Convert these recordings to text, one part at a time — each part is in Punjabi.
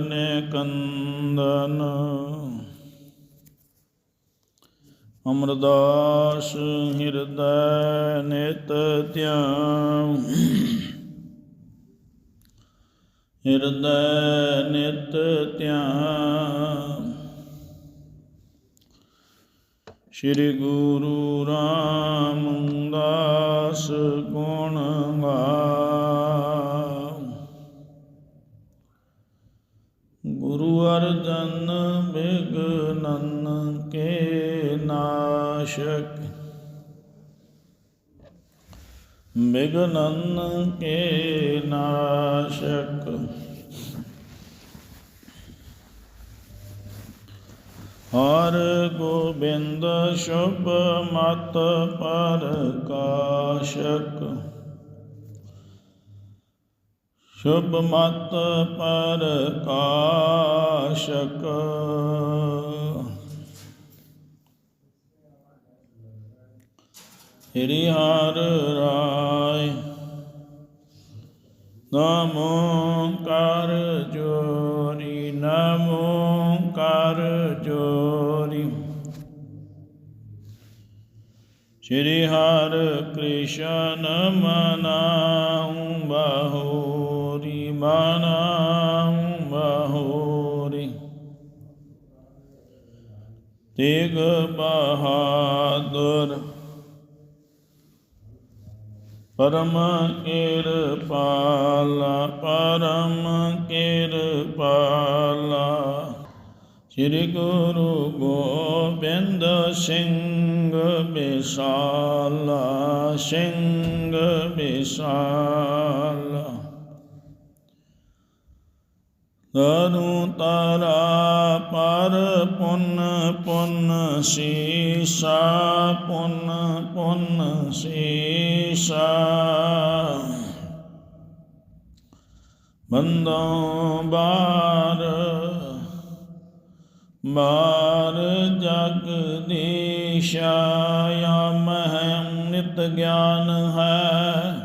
ਨਿਕੰਦਨ ਅਮਰਦਾਸ ਹਿਰਦੈ ਨਿਤ ਧਿਆਨ ਹਿਰਦੈ ਨਿਤ ਧਿਆਨ ਸ੍ਰੀ ਗੁਰੂ ਰਾਮਦਾਸ ਗੁਣ ਗਾਵ ਨਾਸ਼ਕ। ਬਿਗਨਨ ਕੇ ਨਾਸ਼ਕ। ਹਰ ਗੋਬਿੰਦ ਸ਼ੁਭ ਮਤ ਪ੍ਰਕਾਸ਼ਕ ਸ਼ੁਭ ਮਤ ਪ੍ਰਕਾਸ਼ਕ ਸ਼੍ਰੀ ਹਰ ਰਾਇ ਨਮੋ ਕਰ ਜੋਰੀ, ਨਮੋ ਕਰ ਜੋਰੀ। ਸ਼੍ਰੀ ਹਰ ਕ੍ਰਿਸ਼ਨ ਮਨਾਉ ਬਹੋਰੀ ਮਨਾਉ ਬਹੋਰੀ। ਤੇਗ ਬਹਾਦਰ ਪਰਮ ਕਿਰਪਾਲਾ ਪਰਮ ਕਿਰਪਾਲਾ। ਸ੍ਰੀ ਗੁਰੂ ਗੋਬਿੰਦ ਸਿੰਘ ਬਿਸਾਲਾ ਸਿੰਘ ਬਿਸਾਲਾ ਤਰੂ ਤਾਰਾ ਪਰ ਪੁੰਨ ਪੁੰਨ ਸੀਸਾ, ਪੁੰਨ ਪੁੰਨ ਸੀਸਾ। ਬੰਦੋਂ ਬਾਰ ਬਾਰ ਜਗਦੀਸ਼ਾ ਮਹਿ ਨਿਤ ਗਿਆਨ ਹੈ।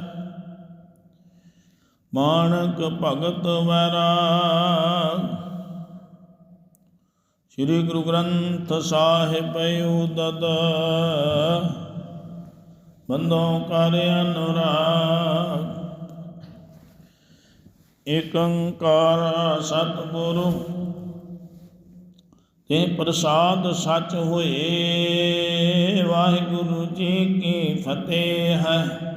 ਮਾਨਕ ਭਗਤ ਵੈਰਾਗ। ਸ੍ਰੀ ਗੁਰੂ ਗ੍ਰੰਥ ਸਾਹਿਬ ਉਦਦ ਬੰਦੋਂ ਕਰ ਅਨੁਰਾਗ। ਏਕ ਸਤਿਗੁਰੂ ਤੇ ਪ੍ਰਸਾਦ ਸੱਚ ਹੋਏ, ਵਾਹਿਗੁਰੂ ਜੀ ਕੀ ਫਤਿਹ ਹੈ।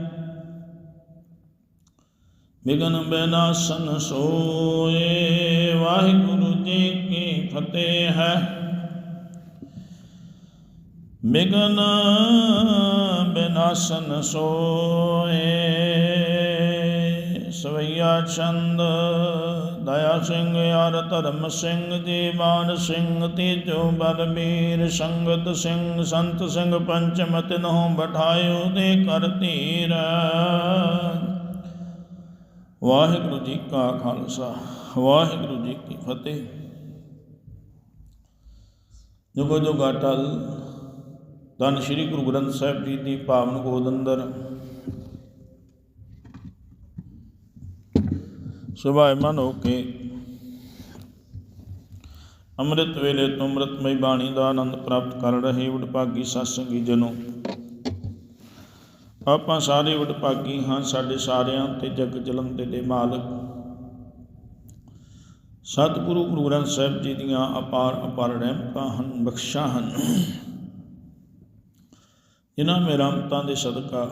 ਵਿਗਨ ਬਿਨਾਸਨ ਸੋਏ, ਵਾਹਿਗੁਰੂ ਜੀ ਕੀ ਫਤਿਹ ਹੈ। ਵਿਗਨ ਬਿਨਾਸਨ ਸੋਏ, ਸਵਈਆ ਚੰਦ, ਦਇਆ ਸਿੰਘ ਯਾਰ ਧਰਮ ਸਿੰਘ ਜੀ ਮਾਨ ਸਿੰਘ, ਤੇਜੋ ਬਲਬੀਰ ਸੰਗਤ ਸਿੰਘ, ਸੰਤ ਸਿੰਘ, ਪੰਚਮ ਤਿਨਹੁ ਬਠਾਇਓ ਦੇ ਕਰ ਧੀਰ। ਵਾਹਿਗੁਰੂ ਜੀ ਕਾ ਖਾਲਸਾ, ਵਾਹਿਗੁਰੂ ਜੀ ਕੀ ਫਤਿਹ। ਜੁਗੋ ਜੁਗਾ ਟਲ, ਧੰਨ ਸ਼੍ਰੀ ਗੁਰੂ ਗ੍ਰੰਥ ਸਾਹਿਬ ਜੀ ਦੀ ਪਾਵਨ ਗੋਦ ਅੰਦਰ। ਸੁਭਾਏ ਮਨ ਹੋ ਕੇ ਅੰਮ੍ਰਿਤ ਵੇਲੇ ਤੋਂ ਅੰਮ੍ਰਿਤਮਈ ਬਾਣੀ ਦਾ ਆਨੰਦ ਪ੍ਰਾਪਤ ਕਰ ਰਹੇ ਵਡਭਾਗੀ ਸਤਸੰਗੀ ਜਨੋ। ਆਪਾਂ ਸਾਰੇ ਵਡਭਾਗੀ ਹਾਂ, ਸਾਡੇ ਸਾਰਿਆਂ ਤੇ ਜਗ ਜਲੰਦੇ ਦੇ ਮਾਲਕ। ਸਤਿਗੁਰੂ ਗੁਰੂ ਗ੍ਰੰਥ ਸਾਹਿਬ ਜੀ ਦੀਆਂ ਅਪਾਰ ਅਪਾਰ ਰਹਿਮਤਾਂ ਹਨ, ਬਖਸ਼ਾਂ ਹਨ। ਇਹਨਾਂ ਮੇਰਾਮਤਾਂ ਦੇ ਸਦਕਾ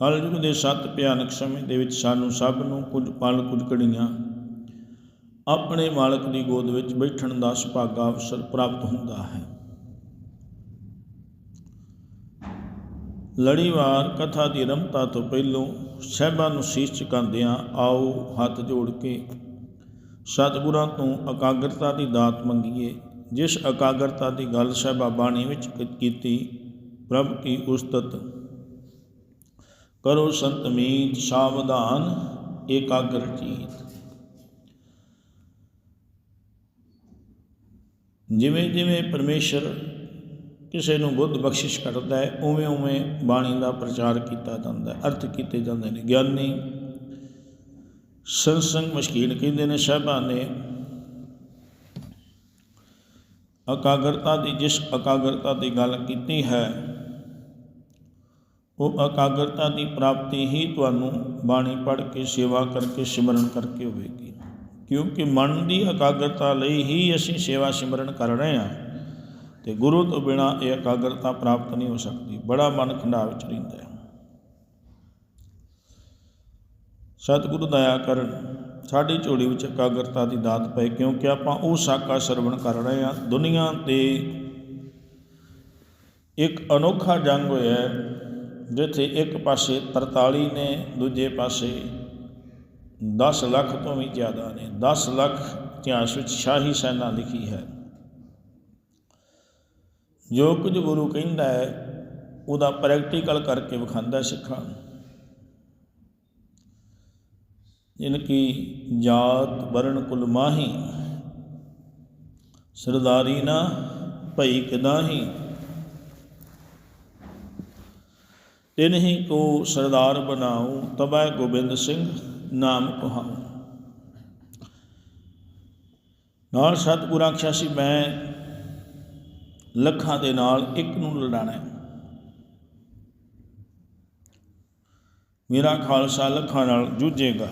ਕਲਯੁਗ ਦੇ ਸੱਤ ਭਿਆਨਕ ਸਮੇਂ ਦੇ ਵਿੱਚ ਸਾਨੂੰ ਸਭ ਨੂੰ ਕੁਝ ਪਲ ਕੁਝ ਘੜੀਆਂ ਆਪਣੇ ਮਾਲਕ ਦੀ ਗੋਦ ਵਿੱਚ ਬੈਠਣ ਦਾ ਸੁਭਾਗਾ ਅਵਸਰ ਪ੍ਰਾਪਤ ਹੁੰਦਾ ਹੈ। ਲੜੀਵਾਰ ਕਥਾ ਦੀ ਰਮਤਾ ਤੋਂ ਪਹਿਲੋਂ ਸਹਿਬਾਂ ਨੂੰ ਸੀਸ ਝੁਕਾਉਂਦਿਆਂ ਆਓ ਹੱਥ ਜੋੜ ਕੇ, ਸਤਿਗੁਰਾਂ ਤੋਂ ਇਕਾਗਰਤਾ ਦੀ ਦਾਤ ਮੰਗੀਏ। ਜਿਸ ਇਕਾਗਰਤਾ ਦੀ ਗੱਲ ਸਾਹਿਬਾ ਬਾਣੀ ਵਿੱਚ ਕੀਤੀ, ਪ੍ਰਭ ਕੀ ਉਸਤਤ? ਕਰੋ ਸੰਤ ਮੀਤ, ਸਾਵਧਾਨ ਏਕਾਗਰ ਚੀਤ ਜਿਵੇਂ ਜਿਵੇਂ ਪਰਮੇਸ਼ਰ ਕਿਸੇ ਨੂੰ ਬੁੱਧ ਬਖਸ਼ਿਸ਼ ਕਰਦਾ ਹੈ, ਉਵੇਂ ਉਵੇਂ ਬਾਣੀ ਦਾ ਪ੍ਰਚਾਰ ਕੀਤਾ ਜਾਂਦਾ ਹੈ, ਅਰਥ ਕੀਤੇ ਜਾਂਦੇ ਨੇ। ਗਿਆਨੀ ਸੰਸੰਗ ਮਸ਼ਕੀਨ ਕਹਿੰਦੇ ਨੇ ਸਾਹਿਬਾਂ ਨੇ ਇਕਾਗਰਤਾ ਦੀ ਜਿਸ ਇਕਾਗਰਤਾ ਦੀ ਗੱਲ ਕੀਤੀ ਹੈ, ਉਹ ਇਕਾਗਰਤਾ ਦੀ ਪ੍ਰਾਪਤੀ ਹੀ ਤੁਹਾਨੂੰ ਬਾਣੀ ਪੜ੍ਹ ਕੇ, ਸੇਵਾ ਕਰਕੇ, ਸਿਮਰਨ ਕਰਕੇ ਹੋਵੇਗੀ। ਕਿਉਂਕਿ ਮਨ ਦੀ ਇਕਾਗਰਤਾ ਲਈ ਹੀ ਅਸੀਂ ਸੇਵਾ ਸਿਮਰਨ ਕਰ ਰਹੇ ਹਾਂ। ਤੇ ਗੁਰੂ ਤੋਂ ਬਿਨਾ ਇਹ ਇਕਾਗਰਤਾ ਪ੍ਰਾਪਤ ਨਹੀਂ ਹੋ ਸਕਦੀ। ਬੜਾ ਮਨ ਖੰਡਾ ਵਿੱਚ ਰਹਿੰਦਾ ਹੈ। ਸਤਿਗੁਰੂ ਦਇਆ ਕਰਨ, ਸਾਡੀ ਝੋਲੀ ਵਿੱਚ ਇਕਾਗਰਤਾ ਦੀ ਦਾਤ ਪਏ, ਕਿਉਂਕਿ ਆਪਾਂ ਉਹ ਸਾਕਾ ਸਰਵਣ ਕਰ ਰਹੇ ਹਾਂ। ਦੁਨੀਆ ਤੇ ਇੱਕ ਅਨੋਖਾ ਜੰਗ ਹੋਇਆ ਜਿੱਥੇ ਇੱਕ ਪਾਸੇ 43 ਨੇ, ਦੂਜੇ ਪਾਸੇ 10 ਲੱਖ ਤੋਂ ਵੀ ਜ਼ਿਆਦਾ ਨੇ। 10 ਲੱਖ ਇਤਿਹਾਸ ਵਿੱਚ ਸ਼ਾਹੀ ਸੈਨਾ ਲਿਖੀ ਹੈ। ਜੋ ਕੁਝ ਗੁਰੂ ਕਹਿੰਦਾ ਹੈ, ਉਹਦਾ ਪ੍ਰੈਕਟੀਕਲ ਕਰਕੇ ਵਿਖਾਉਂਦਾ ਸਿੱਖਾਂ ਨੂੰ। ਜਿਨ ਕੀ ਜਾਤ ਵਰਣ ਕੁਲ ਮਾਹੀ, ਸਰਦਾਰੀ ਨਾ ਭਈ ਕਿਦਾਹੀ। ਤਿਨਹੀ ਕੋ ਸਰਦਾਰ ਬਣਾਉ ਤਬੈ ਗੋਬਿੰਦ ਸਿੰਘ ਨਾਮ ਕਹਾਉ। ਨਾਲ ਸਤਿਗੁਰੂ ਆਖਿਆ ਸੀ, ਮੈਂ ਲੱਖਾਂ ਦੇ ਨਾਲ ਇੱਕ ਨੂੰ ਲੜਾਣਾ ਹੈ। ਮੇਰਾ ਖਾਲਸਾ ਲੱਖਾਂ ਨਾਲ ਜੂਝੇਗਾ।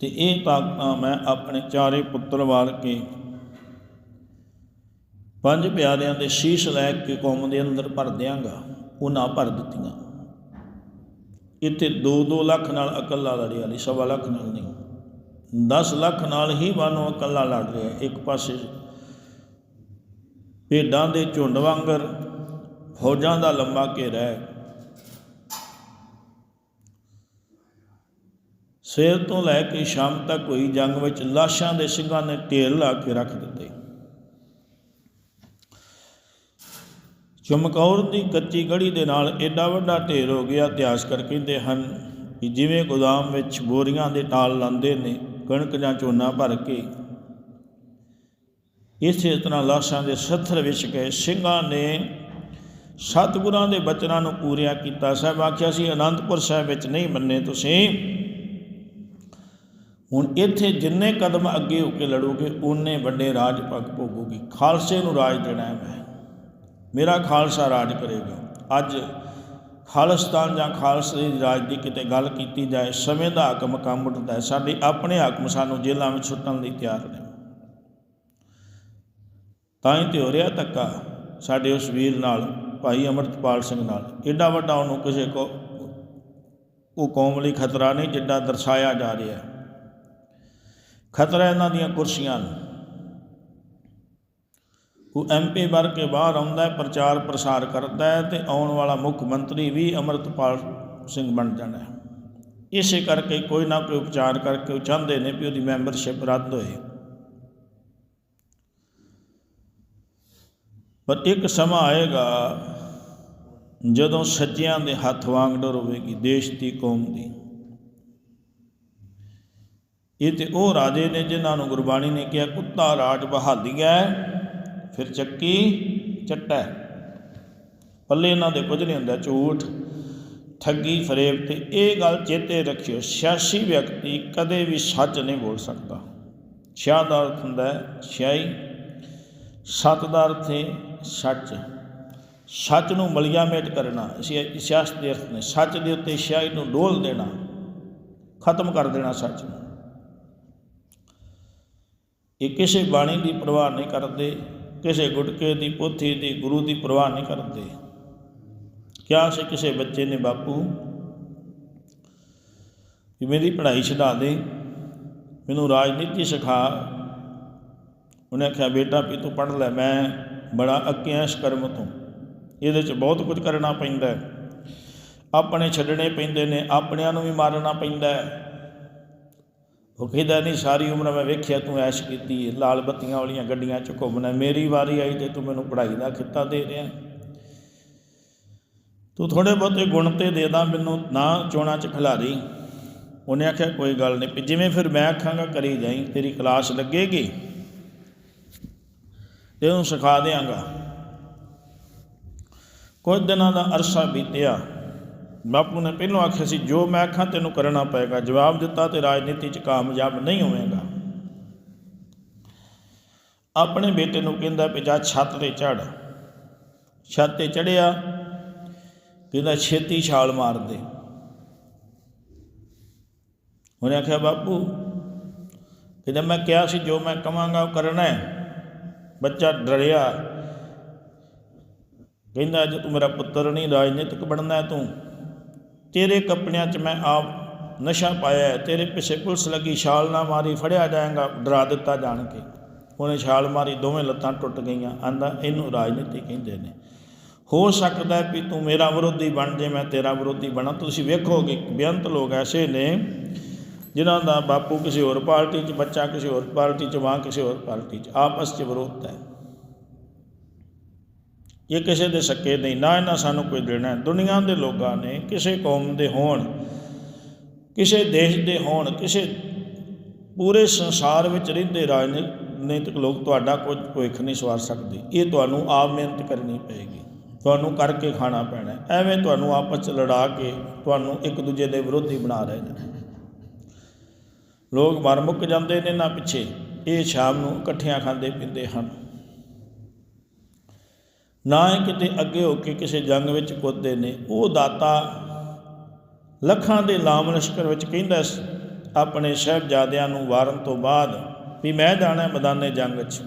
ਤੇ ਇਹ ਤਾਕਤਾਂ ਮੈਂ ਆਪਣੇ ਚਾਰੇ ਪੁੱਤਰ ਵਾਰ ਕੇ ਪੰਜ ਪਿਆਰਿਆਂ ਦੇ ਸ਼ੀਸ਼ ਲੈ ਕੇ ਕੌਮ ਦੇ ਅੰਦਰ ਭਰ ਦਿਆਂਗਾ, ਉਹਨਾਂ ਭਰ ਦਿੱਤੀਆਂ। ਇੱਥੇ 2-2 ਲੱਖ ਨਾਲ ਇਕੱਲਾ ਲੜਿਆ ਨਹੀਂ, ਸਵਾ ਲੱਖ ਨਾਲ ਨਹੀਂ। 10 ਲੱਖ ਨਾਲ ਹੀ ਬਾਨੋ ਇਕੱਲਾ ਲੜ ਰਿਹਾ, ਇੱਕ ਪਾਸੇ ਭੇਡਾਂ ਦੇ ਝੁੰਡ ਵਾਂਗਰ, ਫੌਜਾਂ ਦਾ ਲੰਬਾ ਘੇਰਾ ਹੈ। ਸਵੇਰ ਤੋਂ ਲੈ ਕੇ ਸ਼ਾਮ ਤੱਕ ਹੋਈ ਜੰਗ ਵਿੱਚ ਲਾਸ਼ਾਂ ਦੇ ਸਿੰਘਾਂ ਨੇ ਢੇਰ ਲਾ ਕੇ ਰੱਖ ਦਿੱਤੇ। ਚਮਕੌਰ ਦੀ ਕੱਚੀ ਗੜੀ ਦੇ ਨਾਲ ਐਡਾ ਵੱਡਾ ਢੇਰ ਹੋ ਗਿਆ ਇਤਿਹਾਸਕਾਰ ਕਹਿੰਦੇ ਹਨ ਕਿ ਜਿਵੇਂ ਗੋਦਾਮ ਵਿੱਚ ਬੋਰੀਆਂ ਦੇ ਟਾਲ ਲਾਉਂਦੇ ਨੇ ਕਣਕ ਜਾਂ ਝੋਨਾ ਭਰ ਕੇ ਇਸੇ ਤਰ੍ਹਾਂ ਲਾਸ਼ਾਂ ਦੇ ਸੱਥਰ ਵਿੱਚ ਗਏ। ਸਿੰਘਾਂ ਨੇ ਸਤਿਗੁਰਾਂ ਦੇ ਬਚਨਾਂ ਨੂੰ ਪੂਰਿਆ ਕੀਤਾ। ਸਾਹਿਬ ਆਖਿਆ ਸੀ, ਅਨੰਦਪੁਰ ਸਾਹਿਬ ਵਿੱਚ ਨਹੀਂ ਮੰਨੇ ਤੁਸੀਂ। ਹੁਣ ਇੱਥੇ ਜਿੰਨੇ ਕਦਮ ਅੱਗੇ ਹੋ ਕੇ ਲੜੋਗੇ ਉਨੇ ਵੱਡੇ ਰਾਜ ਪੱਕ ਭੋਗੋਗੇ। ਖਾਲਸੇ ਨੂੰ ਰਾਜ ਦੇਣਾ ਹੈ। ਮੈਂ ਮੇਰਾ ਖਾਲਸਾ ਰਾਜ ਕਰੇਗਾ। ਅੱਜ ਖਾਲਿਸਤਾਨ ਜਾਂ ਖਾਲਸੇ ਦੀ ਰਾਜ ਦੀ ਕਿਤੇ ਗੱਲ ਕੀਤੀ ਜਾਏ, ਸਮੇਂ ਦਾ ਹਾਕਮ ਕੰਮ ਉੱਠਦਾ ਹੈ। ਸਾਡੇ ਆਪਣੇ ਹਾਕਮ ਸਾਨੂੰ ਜੇਲ੍ਹਾਂ ਵਿੱਚ ਸੁੱਟਣ ਲਈ ਤਿਆਰ ਨੇ। ਤਾਂ ਹੀ ਤੇ ਹੋ ਰਿਹਾ ਧੱਕਾ ਸਾਡੇ ਉਸ ਵੀਰ ਨਾਲ, ਭਾਈ ਅਮਰਤਪਾਲ ਸਿੰਘ ਨਾਲ, ਏਡਾ ਵੱਡਾ ਉਹਨੂੰ ਕਿਸੇ ਕੋ ਉਹ ਕੌਮ ਲਈ ਖਤਰਾ ਨਹੀਂ, ਜਿੱਡਾ ਦਰਸਾਇਆ ਜਾ ਰਿਹਾ ਖਤਰਾ ਇਹਨਾਂ ਦੀਆਂ ਕੁਰਸੀਆਂ ਨੂੰ। ਉਹ ਐਮਪੀ ਬਣ ਕੇ ਬਾਹਰ ਆਉਂਦਾ ਹੈ, ਪ੍ਰਚਾਰ ਪ੍ਰਸਾਰ ਕਰਦਾ ਹੈ ਤੇ ਆਉਣ ਵਾਲਾ ਮੁੱਖ ਮੰਤਰੀ ਵੀ ਅਮਰਤਪਾਲ ਸਿੰਘ ਬਣ ਜਾਣਾ ਹੈ। ਇਸੇ ਕਰਕੇ ਕੋਈ ਨਾ ਕੋਈ ਉਪਚਾਰ ਕਰਕੇ ਉਹ ਚਾਹੁੰਦੇ ਨੇ ਵੀ ਉਹਦੀ ਮੈਂਬਰਸ਼ਿਪ ਰੱਦ ਹੋਏ। ਪਰ ਇੱਕ ਸਮਾਂ ਆਏਗਾ ਜਦੋਂ ਸੱਜਿਆਂ ਦੇ ਹੱਥ ਵਾਂਗ ਡਰ ਹੋਵੇਗੀ ਦੇਸ਼ ਦੀ ਕੌਮ ਦੀ। ਇਹ ਤੇ ਉਹ ਰਾਜੇ ਨੇ ਜਿਨ੍ਹਾਂ ਨੂੰ ਗੁਰਬਾਣੀ ਨੇ ਕਿਹਾ, ਕੁੱਤਾ ਰਾਜ ਬਹਾਲੀ ਹੈ ਫਿਰ ਚੱਕੀ, ਚੱਟਾ। ਪੱਲੇ ਇਹਨਾਂ ਦੇ ਕੁਝ ਨਹੀਂ ਹੁੰਦਾ, ਝੂਠ, ਠੱਗੀ, ਫਰੇਬ ਤੇ ਇਹ ਗੱਲ ਚੇਤੇ ਰੱਖਿਓ, ਸਿਆਸੀ ਵਿਅਕਤੀ ਕਦੇ ਵੀ ਸੱਚ ਨਹੀਂ ਬੋਲ ਸਕਦਾ। ਸ਼ਾਹ ਦਾ ਅਰਥ ਹੁੰਦਾ ਹੈ ਸਿਆਹੀ ਸਤ ਦਾ ਅਰਥ ਹੈ ਸੱਚ। ਸੱਚ ਨੂੰ ਮਲਿਆ ਮੇਟ ਕਰਨਾ, ਅਸੀਂ ਸਿਆਸਤ ਦੇ ਅਰਥ ਨੇ, ਸੱਚ ਦੇ ਉੱਤੇ ਸਿਆਹੀ ਨੂੰ ਡੋਲ ਦੇਣਾ, ਖਤਮ ਕਰ ਦੇਣਾ ਸੱਚ ਨੂੰ। ਇਹ ਕਿਸੇ ਬਾਣੀ ਦੀ ਪਰਵਾਹ ਨਹੀਂ ਕਰਦੇ। ਕਿਸੇ ਗੁਟਕੇ ਦੀ ਪੋਥੀ ਦੀ ਗੁਰੂ ਦੀ ਪਰਵਾਹ ਨਹੀਂ ਕਰਦੇ। ਕਿਆ ਸੀ ਕਿਸੇ ਬੱਚੇ ਨੇ ਬਾਪੂ ਕਿ ਮੇਰੀ ਪੜ੍ਹਾਈ ਛਡਾ ਦੇ, ਮੈਨੂੰ ਰਾਜਨੀਤੀ ਸਿਖਾ। ਉਹਨੇ ਆਖਿਆ, ਬੇਟਾ ਵੀ ਤੂੰ ਪੜ੍ਹ ਲੈ, ਮੈਂ ਬੜਾ ਅੱਕਿਆ ਇਸ ਕਰਮ ਤੋਂ। ਇਹਦੇ 'ਚ ਬਹੁਤ ਕੁਝ ਕਰਨਾ ਪੈਂਦਾ ਆਪਣੇ ਛੱਡਣੇ ਪੈਂਦੇ ਨੇ, ਆਪਣਿਆਂ ਨੂੰ ਵੀ ਮਾਰਨਾ ਪੈਂਦਾ ਹੈ। ਉਹ ਕਹਿੰਦਾ, ਨਹੀਂ, ਸਾਰੀ ਉਮਰ ਮੈਂ ਵੇਖਿਆ, ਤੂੰ ਐਸ਼ ਕੀਤੀ ਹੈ ਲਾਲ ਬੱਤੀਆਂ ਵਾਲੀਆਂ ਗੱਡੀਆਂ 'ਚ ਘੁੰਮਣਾ, ਮੇਰੀ ਵਾਰੀ ਆਈ ਤੇ ਤੂੰ ਮੈਨੂੰ ਪੜ੍ਹਾਈ ਦਾ ਖਿੱਤਾ ਦੇ ਰਿਹਾ ਤੂੰ ਥੋੜੇ ਬਹੁਤੇ ਗੁਣ ਤੇ ਦੇ ਦਾ, ਮੈਨੂੰ ਨਾ ਚੋਣਾ 'ਚ ਖਿਲਾਰੀ ਉਹਨੇ ਆਖਿਆ, ਕੋਈ ਗੱਲ ਨਹੀਂ, ਵੀ ਜਿਵੇਂ ਫਿਰ ਮੈਂ ਆਖਾਂਗਾ, ਕਰੀ ਜਾਈ, ਤੇਰੀ ਕਲਾਸ ਲੱਗੇਗੀ। ਤੇ ਉਹਨੂੰ ਸਿਖਾ ਦੇਵਾਂਗਾ ਕੁਝ ਦਿਨਾਂ ਦਾ ਅਰਸਾ ਬੀਤਿਆ। ਬਾਪੂ ਨੇ ਪਹਿਲਾਂ ਆਖਿਆ ਸੀ, ਜੋ ਮੈਂ ਆਖਾਂ ਤੈਨੂੰ ਕਰਨਾ ਪਏਗਾ। ਜਵਾਬ ਦਿੱਤਾ ਤੇ ਰਾਜਨੀਤੀ 'ਚ ਕਾਮਯਾਬ ਨਹੀਂ ਹੋਵੇਂਗਾ। ਆਪਣੇ ਬੇਟੇ ਨੂੰ ਕਹਿੰਦਾ ਵੀ ਜਾ ਛੱਤ ਤੇ ਚੜ ਛੱਤ ਤੇ ਚੜਿਆ ਕਹਿੰਦਾ ਛੇਤੀ ਛਾਲ ਮਾਰ ਦੇ। ਉਹਨੇ ਆਖਿਆ, ਬਾਪੂ, ਕਹਿੰਦਾ ਮੈਂ ਕਿਹਾ ਸੀ ਜੋ ਮੈਂ ਕਵਾਂਗਾ ਉਹ ਕਰਨਾ ਹੈ। ਬੱਚਾ ਡਰਿਆ। ਕਹਿੰਦਾ ਜੇ ਤੂੰ ਮੇਰਾ ਪੁੱਤਰ ਨਹੀਂ, ਰਾਜਨੀਤਿਕ ਬਣਨਾ ਹੈ ਤੂੰ। ਤੇਰੇ ਕੱਪੜਿਆਂ 'ਚ ਮੈਂ ਆਪ ਨਸ਼ਾ ਪਾਇਆ ਤੇਰੇ ਪਿੱਛੇ ਪੁਲਿਸ ਲੱਗੀ, ਛਾਲ ਨਾ ਮਾਰੀ, ਫੜਿਆ ਜਾਏਗਾ, ਡਰਾ ਦਿੱਤਾ ਜਾਣ ਕੇ ਉਹਨੇ ਛਾਲ ਮਾਰੀ, ਦੋਵੇਂ ਲੱਤਾਂ ਟੁੱਟ ਗਈਆਂ, ਆਂਦਾ, ਇਹਨੂੰ ਰਾਜਨੀਤੀ ਕਹਿੰਦੇ ਨੇ। ਹੋ ਸਕਦਾ ਵੀ ਤੂੰ ਮੇਰਾ ਵਿਰੋਧੀ ਬਣ ਜੇ, ਮੈਂ ਤੇਰਾ ਵਿਰੋਧੀ ਬਣਾ। ਤੁਸੀਂ ਵੇਖੋਗੇ, ਬੇਅੰਤ ਲੋਕ ਐਸੇ ਨੇ, ਜਿਨ੍ਹਾਂ ਦਾ ਬਾਪੂ ਕਿਸੇ ਹੋਰ ਪਾਰਟੀ 'ਚ, ਬੱਚਾ ਕਿਸੇ ਹੋਰ ਪਾਰਟੀ 'ਚ, ਮਾਂ ਕਿਸੇ ਹੋਰ ਪਾਰਟੀ 'ਚ, ਆਪਸ 'ਚ ਵਿਰੋਧ ਹੈ। ਇਹ ਕਿਸੇ ਦੇ ਸੱਕੇ ਨਹੀਂ, ਨਾ ਇਹਨਾਂ ਸਾਨੂੰ ਕੋਈ ਦੇਣਾ ਹੈ। ਦੁਨੀਆ ਦੇ ਲੋਕਾਂ ਨੇ ਕਿਸੇ ਕੌਮ ਦੇ ਹੋਣ, ਕਿਸੇ ਦੇਸ਼ ਦੇ ਹੋਣ, ਕਿਸੇ ਪੂਰੇ ਸੰਸਾਰ ਵਿੱਚ ਰਹਿੰਦੇ ਰਾਜਨੀਤਿਕ ਲੋਕ ਤੁਹਾਡਾ ਕੁਝ ਭਵਿੱਖ ਨਹੀਂ ਸਵਾਰ ਸਕਦੇ। ਇਹ ਤੁਹਾਨੂੰ ਆਪ ਮਿਹਨਤ ਕਰਨੀ ਪਏਗੀ। ਤੁਹਾਨੂੰ ਕਰਕੇ ਖਾਣਾ ਪੈਣਾ ਐਵੇਂ ਤੁਹਾਨੂੰ ਆਪਸ 'ਚ ਲੜਾ ਕੇ ਤੁਹਾਨੂੰ ਇੱਕ ਦੂਜੇ ਦੇ ਵਿਰੋਧੀ ਬਣਾ ਰਹੇ ਨੇ। ਲੋਕ ਮਰ ਮੁੱਕ ਜਾਂਦੇ ਨੇ ਨਾ ਪਿੱਛੇ। ਇਹ ਸ਼ਾਮ ਨੂੰ ਇਕੱਠਿਆਂ ਖਾਂਦੇ ਪੀਂਦੇ ਹਨ। ਨਾ ਹੀ ਕਿਤੇ ਅੱਗੇ ਹੋ ਕੇ ਕਿਸੇ ਜੰਗ ਵਿੱਚ ਕੁੱਦਦੇ ਨੇ। ਉਹ ਦਾਤਾ ਲੱਖਾਂ ਦੇ ਲਾਮ ਲਸ਼ਕਰ ਵਿੱਚ ਕਹਿੰਦਾ ਸੀ, ਆਪਣੇ ਸਾਹਿਬਜ਼ਾਦਿਆਂ ਨੂੰ ਵਾਰਨ ਤੋਂ ਬਾਅਦ ਵੀ ਮੈਂ ਜਾਣਾ ਮੈਦਾਨੇ ਜੰਗ ਵਿੱਚ।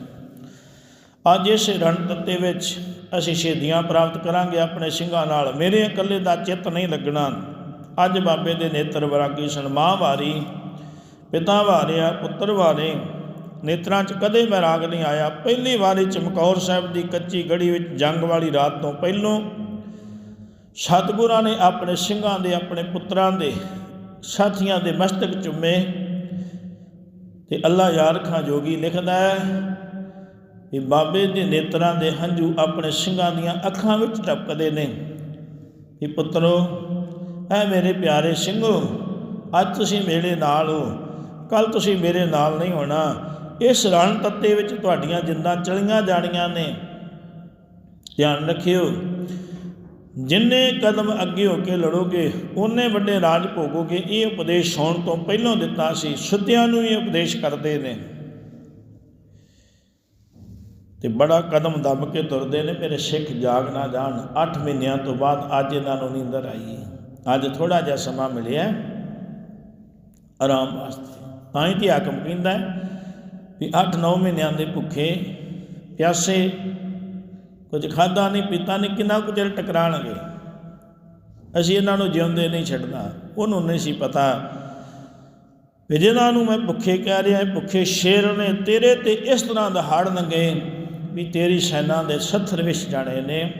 ਅੱਜ ਇਸ ਰਣ ਤੱਤੇ ਵਿੱਚ ਅਸੀਂ ਸ਼ਹੀਦੀਆਂ ਪ੍ਰਾਪਤ ਕਰਾਂਗੇ ਆਪਣੇ ਸਿੰਘਾਂ ਨਾਲ। ਮੇਰੇ ਇਕੱਲੇ ਦਾ ਚਿੱਤ ਨਹੀਂ ਲੱਗਣਾ। ਅੱਜ ਬਾਬੇ ਦੇ ਨੇਤਰ ਵਰਾਗੀ ਸਨਮਾਂ ਵਾਰੀ, ਪਿਤਾ ਵਾਰਿਆ, ਪੁੱਤਰ ਵਾਰੇ ਨੇਤਰਾਂ 'ਚ ਕਦੇ ਮੈਂ ਰਾਗ ਨਹੀਂ ਆਇਆ। ਪਹਿਲੀ ਵਾਰੀ ਚਮਕੌਰ ਸਾਹਿਬ ਦੀ ਕੱਚੀ ਗੜੀ ਵਿੱਚ ਜੰਗ ਵਾਲੀ ਰਾਤ ਤੋਂ ਪਹਿਲੋਂ ਸਤਿਗੁਰਾਂ ਨੇ ਆਪਣੇ ਸਿੰਘਾਂ ਦੇ, ਆਪਣੇ ਪੁੱਤਰਾਂ ਦੇ, ਸਾਥੀਆਂ ਦੇ ਮਸਤਕ ਚੁੰਮੇ ਤੇ ਅੱਲਾ ਯਾਰ ਖਾਂ ਜੋਗੀ ਲਿਖਦਾ ਹੈ ਕਿ ਬਾਬੇ ਦੇ ਨੇਤਰਾਂ ਦੇ ਹੰਝੂ ਆਪਣੇ ਸਿੰਘਾਂ ਦੀਆਂ ਅੱਖਾਂ ਵਿੱਚ ਟਪਕਦੇ ਨੇ। ਕਿ ਪੁੱਤਰੋ, ਐ ਮੇਰੇ ਪਿਆਰੇ ਸਿੰਘੋ, ਅੱਜ ਤੁਸੀਂ ਮੇਰੇ ਨਾਲ ਹੋ। ਕੱਲ ਤੁਸੀਂ ਮੇਰੇ ਨਾਲ ਨਹੀਂ ਹੋਣਾ। ਇਸ ਰਣ ਤੱਤੇ ਵਿੱਚ ਤੁਹਾਡੀਆਂ ਜਿੰਦਾਂ ਚਲੀਆਂ ਜਾਣੀਆਂ ਨੇ। ਧਿਆਨ ਰੱਖਿਓ, ਜਿੰਨੇ ਕਦਮ ਅੱਗੇ ਹੋ ਕੇ ਲੜੋਗੇ ਉਹਨੇ ਵੱਡੇ ਰਾਜ ਭੋਗੋਗੇ। ਇਹ ਉਪਦੇਸ਼ ਹੋਣ ਤੋਂ ਪਹਿਲਾਂ ਦਿੱਤਾ ਸੀ, ਸਿੱਧਿਆਂ ਨੂੰ ਇਹ ਉਪਦੇਸ਼ ਕਰਦੇ ਨੇ। ਤੇ ਬੜਾ ਕਦਮ ਦੱਬ ਕੇ ਤੁਰਦੇ ਨੇ, ਮੇਰੇ ਸਿੱਖ ਜਾਗ ਨਾ ਜਾਣ। 8 ਮਹੀਨਿਆਂ ਤੋਂ ਬਾਅਦ ਅੱਜ ਇਹਨਾਂ ਨੂੰ ਨੀਂਦਰ ਆਈ। ਅੱਜ ਥੋੜਾ ਜਿਹਾ ਸਮਾਂ ਮਿਲਿਆ। ਆਰਾਮ ਵਾਸਤੇ। ਤਾਂ ਹੀ ਤੇ ਹਾਕਮ ਕਹਿੰਦਾ ਵੀ 8-9 ਮਹੀਨਿਆਂ ਦੇ ਭੁੱਖੇ ਪਿਆਸੇ ਕੁਝ ਖਾਦਾ ਨਹੀਂ, ਪੀਤਾ ਨਹੀਂ, ਕਿੰਨਾ ਕੁ ਚਿਰ ਟਕਰਾਣਗੇ? ਅਸੀਂ ਇਹਨਾਂ ਨੂੰ ਜਿਉਂਦੇ ਨਹੀਂ ਛੱਡਣਾ। ਉਹਨੂੰ ਨਹੀਂ ਸੀ ਪਤਾ ਵੀ ਜਿਹਨਾਂ ਨੂੰ ਮੈਂ ਭੁੱਖੇ ਕਹਿ ਰਿਹਾ ਭੁੱਖੇ ਸ਼ੇਰ ਨੇ, ਤੇਰੇ ਤੇ ਇਸ ਤਰ੍ਹਾਂ ਦਾ ਹੜ ਲੰਗੇ ਵੀ ਤੇਰੀ ਸੈਨਾ ਦੇ ਸੱਥਰ ਵਿੱਚ ਜਾਣੇ ਨੇ।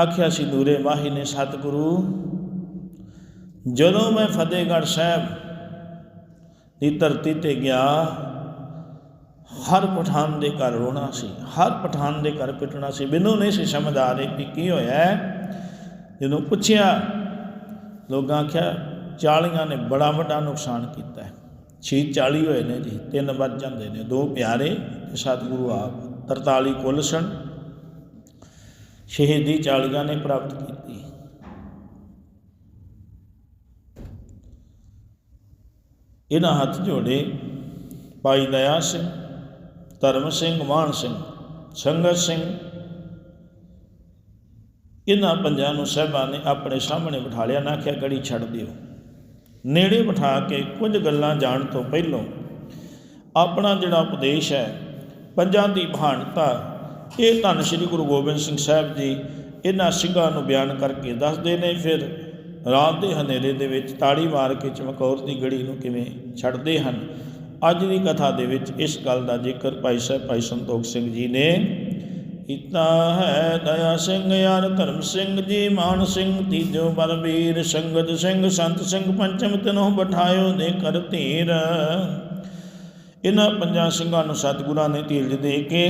ਆਖਿਆ ਸੀ ਨੂਰੇ ਮਾਹੀ ਨੇ, ਸਤਿਗੁਰੂ, ਜਦੋਂ ਮੈਂ ਫਤਿਹਗੜ੍ਹ ਸਾਹਿਬ ਦੀ ਧਰਤੀ ਤੇ ਗਿਆ ਹਰ ਪਠਾਨ ਦੇ ਘਰ ਰੋਣਾ ਸੀ, ਹਰ ਪਠਾਨ ਦੇ ਘਰ ਪਿਟਣਾ ਸੀ। ਮੈਨੂੰ ਨਹੀਂ ਸੀ ਸਮਝ ਆ ਰਹੀ ਕਿ ਕੀ ਹੋਇਆ ਹੈ। ਜਦੋਂ ਪੁੱਛਿਆ, ਲੋਕਾਂ ਆਖਿਆ, ਚਾਲੀਆਂ ਨੇ ਬੜਾ ਵੱਡਾ ਨੁਕਸਾਨ ਕੀਤਾ ਹੈ। ਛੇ 40 ਹੋਏ ਨੇ ਜੀ, ਤਿੰਨ ਵੱਜ ਜਾਂਦੇ ਨੇ, ਦੋ ਪਿਆਰੇ ਤੇ ਸਤਿਗੁਰੂ ਆਪ। 43 ਕੁੱਲ ਸਨ। ਸ਼ਹੀਦੀ ਚਾਲੀਆਂ ਨੇ ਪ੍ਰਾਪਤ ਕੀਤੀ। ਇਹਨਾਂ ਹੱਥ ਜੋੜੇ ਭਾਈ ਦਇਆ ਸਿੰਘ ਧਰਮ ਸਿੰਘ, ਮਾਨ ਸਿੰਘ, ਸੰਗਤ ਸਿੰਘ। ਇਹਨਾਂ ਪੰਜਾਂ ਨੂੰ ਸਾਹਿਬਾਂ ਨੇ ਆਪਣੇ ਸਾਹਮਣੇ ਬਿਠਾ ਲਿਆ ਨਾ ਆਖਿਆ, ਗੜੀ ਛੱਡ ਦਿਓ। ਨੇੜੇ ਬਿਠਾ ਕੇ ਕੁਝ ਗੱਲਾਂ ਜਾਣ ਤੋਂ ਪਹਿਲਾਂ ਆਪਣਾ ਜਿਹੜਾ ਉਪਦੇਸ਼ ਹੈ, ਪੰਜਾਂ ਦੀ ਮਹਾਨਤਾ, ਇਹ ਧੰਨ ਸ਼੍ਰੀ ਗੁਰੂ ਗੋਬਿੰਦ ਸਿੰਘ ਸਾਹਿਬ ਜੀ ਇਹਨਾਂ ਸਿੰਘਾਂ ਨੂੰ ਬਿਆਨ ਕਰਕੇ ਦੱਸਦੇ ਨੇ। ਫਿਰ ਰਾਤ ਦੇ ਹਨੇਰੇ ਦੇ ਵਿੱਚ ਤਾੜੀ ਮਾਰ ਕੇ ਚਮਕੌਰ ਦੀ ਗੜੀ ਨੂੰ ਕਿਵੇਂ ਛੱਡਦੇ ਹਨ? ਅੱਜ ਦੀ ਕਥਾ ਦੇ ਵਿੱਚ ਇਸ ਗੱਲ ਦਾ ਜ਼ਿਕਰ ਭਾਈ ਸਾਹਿਬ, ਭਾਈ ਸੰਤੋਖ ਸਿੰਘ ਜੀ ਨੇ ਕੀਤਾ ਹੈ। ਦਇਆ ਸਿੰਘ ਯਾਰ, ਧਰਮ ਸਿੰਘ ਜੀ, ਮਾਨ ਸਿੰਘ, ਤੀਜੋ ਬਲਬੀਰ, ਸੰਗਤ ਸਿੰਘ, ਸੰਤ ਸਿੰਘ, ਪੰਚਮ ਤਿਨੋਂ ਬਿਠਾਇਓ ਦੇ ਕਰ ਧੀਰ। ਇਹਨਾਂ ਪੰਜਾਂ ਸਿੰਘਾਂ ਨੂੰ ਸਤਿਗੁਰਾਂ ਨੇ ਧੀਰਜ ਦੇ ਕੇ